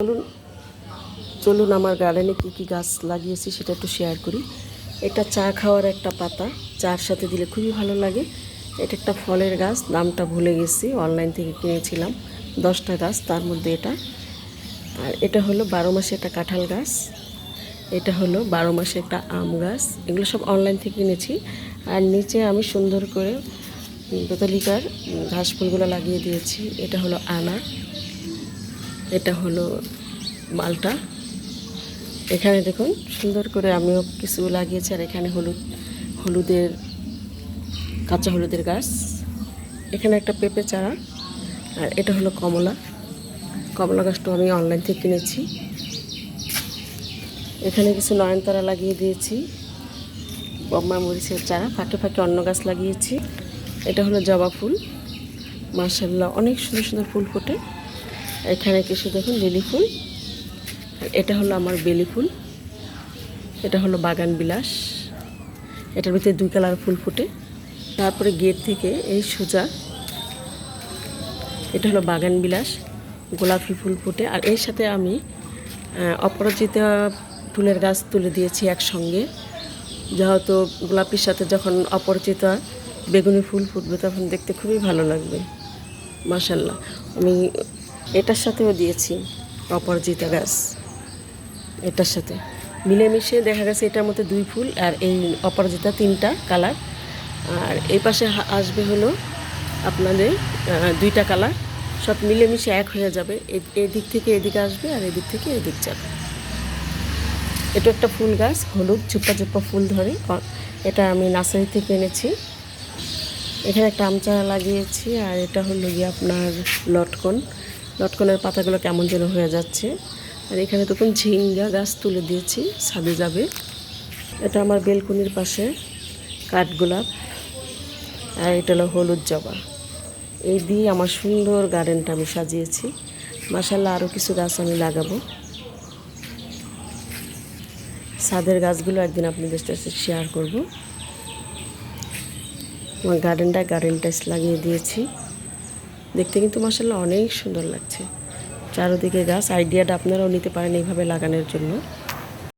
চলুন চলুন আমার গার্ডেনে কী কী গাছ লাগিয়েছি সেটা একটু শেয়ার করি। এটা চা খাওয়ার একটা পাতা, চার সাথে দিলে খুবই ভালো লাগে। এটা একটা ফলের গাছ দামটা ভুলে গেছি অনলাইন থেকে কিনেছিলাম, দশটা গাছ, তার মধ্যে এটা। আর এটা হলো বারো মাসে একটা কাঁঠাল গাছ, এটা হলো বারো মাসে একটা আম গাছ, এগুলো সব অনলাইন থেকে কিনেছি আর নিচে আমি সুন্দর করে দোতালিকার ঘাস ফুলগুলো লাগিয়ে দিয়েছি। এটা হলো আনার এটা হলো মালটা। এখানে দেখুন, সুন্দর করে আমিও কিছু লাগিয়েছি, আর এখানে হলুদ, হলুদের, কাঁচা হলুদের গাছ। এখানে একটা পেঁপে চারা, আর এটা হলো কমলা। কমলা গাছটা আমি অনলাইন থেকে কিনেছি। এখানে কিছু নয়নতারা লাগিয়ে দিয়েছি, বম্মা মরিচের চারা। ফাঁকে ফাঁকে অন্য গাছ লাগিয়েছি। এটা হলো জবা ফুল। মার্শাল্লাহ অনেক সুন্দর সুন্দর ফুল ফোটে। এখানে কিছু দেখুন, লিলি ফুল। এটা হলো আমার বেলি ফুল। এটা হলো বাগান বিলাস। এটার ভিতরে দুই কালার ফুল ফোটে। তারপরে গেট থেকে এই সোজা। এটা হলো বাগান বিলাস। গোলাপি ফুল ফোটে। আর এর সাথে আমি অপরাজিতা ফুলের গাছ তুলে দিয়েছি একসঙ্গে। যেহেতু গোলাপির সাথে যখন অপরাজিতা বেগুনি ফুল ফুটবে, তখন দেখতে খুবই ভালো লাগবে। মাশাল্লাহ। আমি এটার সাথেও দিয়েছি অপরাজিতা গাছ। এটার সাথে। মিলেমিশে দেখা গেছে এটার মধ্যে দুই ফুল আর এই অপরাজিতা তিনটা কালার। আর এই পাশে আসবে হলো আপনাদের দুইটা কালার। সব মিলেমিশে এক হয়ে যাবে। এদিক থেকে এদিকে আসবে আর এদিক থেকে এদিক যাবে। এটা একটা ফুল গাছ, হলুদ চুপ্পা চুপ্পা ফুল ধরে। এটা আমি নার্সারি থেকে এনেছি। এখানে একটা আম চারা লাগিয়েছি আর এটা হলো গিয়ে আপনার লটকন। লটকনের পাতাগুলো কেমন যেন হয়ে যাচ্ছে। আর এখানে তখন ঝিঙ্গা গাছ তুলে দিয়েছি ছাদে যাবে। এটা আমার বেলকুনির পাশে কাঠগোলাপ আর এটা হলো হলুদ জবা। এই দিয়ে আমার সুন্দর গার্ডেনটা আমি সাজিয়েছি। মাসাল্লাহ আরও কিছু গাছ আমি লাগাবো। ছাদের গাছগুলো একদিন আপনাদের সাথে শেয়ার করব। আমার গার্ডেনটা, গার্ডেন টাইস লাগিয়ে দিয়েছি। দেখতে কিন্তু মাসাল্লাহ অনেক সুন্দর লাগছে। চারোদিকে গাছ আইডিয়াটা আপনারাও নিতে পারেন এইভাবে লাগানোর জন্য।